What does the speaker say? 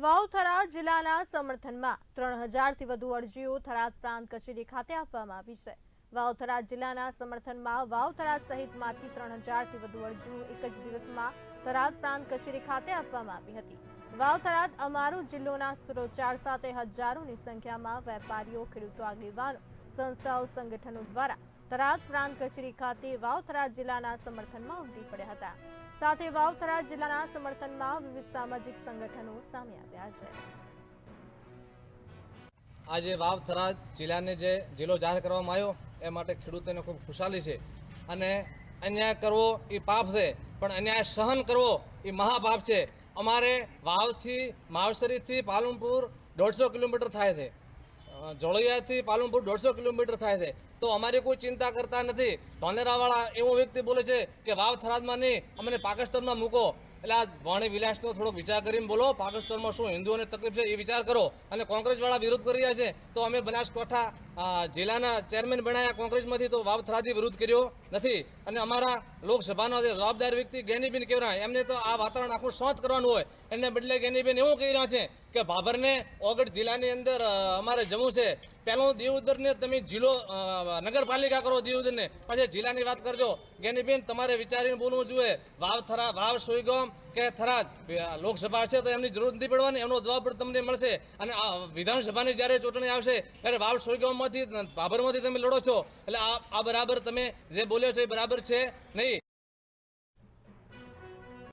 વાવથરા જિલ્લાના સમર્થનમાં ત્રણ હજારથી વધુ અરજીઓ થરાદ પ્રાંત કચેરી ખાતે આપવામાં આવી છે. વાવથરા જિલ્લાના સમર્થનમાં વાવથરા સહિતમાંથી ત્રણ હજારથી વધુ અરજીઓ એક જ દિવસમાં થરાદ પ્રાંત કચેરી ખાતે આપવામાં આવી હતી. વાવથરાદ અમારો જિલ્લોના સૂત્રોચ્ચાર સાથે હજારોની સંખ્યામાં વેપારીઓ, ખેડૂતો, આગેવાનો, સંસ્થાઓ, સંગઠનો દ્વારા થરાદ પ્રાંત કચેરી ખાતે વાવથરા જિલ્લાના સમર્થનમાં ઉમટી પડ્યા હતા. સાથે વાવથરા જિલ્લાના સમર્થનમાં વિવિધ સામાજિક સંગઠનો સામે આવ્યા છે. આજે વાવ થરાદ જિલ્લાને જે જિલ્લો જાહેર કરવામાં આવ્યો, એ માટે ખેડૂતોને ખૂબ ખુશાલી છે અને અન્યાય કરવો એ પાપ છે, પણ અન્યાય સહન કરવો એ મહાપાપ છે. અમારે વાવથી, માવસરીથી પાલનપુર દોઢસો કિલોમીટર થાય છે. જોળિયાથી પાલનપુર દોઢસો કિલોમીટર થાય છે. તો અમારી કોઈ ચિંતા કરતા નથી. ધોનેરાવાળા એવો વ્યક્તિ બોલે છે કે, વાવ, થરાદમાં નહીં, અમને પાકિસ્તાનમાં મૂકો. એટલે આ વાણી વિલાસનો થોડો વિચાર કરીને બોલો, પાકિસ્તાનમાં શું હિન્દુઓને તકલીફ છે એ વિચાર કરો. અને કોંગ્રેસવાળા વિરોધ કરી રહ્યા છે, તો અમે બનાસકાંઠા જિલ્લાના ચેરમેન બનાવ્યા કોંગ્રેસમાંથી તો વાવ થરાદી વિરોધ કર્યો નથી. અને અમારા લોકસભાનો જે જવાબદાર વ્યક્તિ ગેનીબેન કહેવાય એમને તો આ વાતાવરણ આખું શાંત કરવાનું હોય. એને બદલે ગેનીબેન એવું કહી રહ્યા છે કે ભાભરને ઓગઢ જિલ્લાની અંદર અમારે જવું છે. પહેલું દીવદરને તમે જિલ્લો નગરપાલિકા કરો દીવદરને. પછી જિલ્લાની વાત કરજો. ગેનીબેન, તમારે વિચારીને બોલવું જોઈએ. વાવ થરા, વાવ સોયગામ કે થરાદ લોકસભા છે તો એમની જરૂર નથી પડવાની, એમનો જવાબ પણ તમને મળશે. અને આ વિધાનસભાની જ્યારે ચૂંટણી આવશે, ત્યારે વાવ સોયગામમાંથી ભાભરમાંથી તમે લડો છો. એટલે આ આ બરાબર તમે જે બોલ્યો છો એ બરાબર છે નહીં?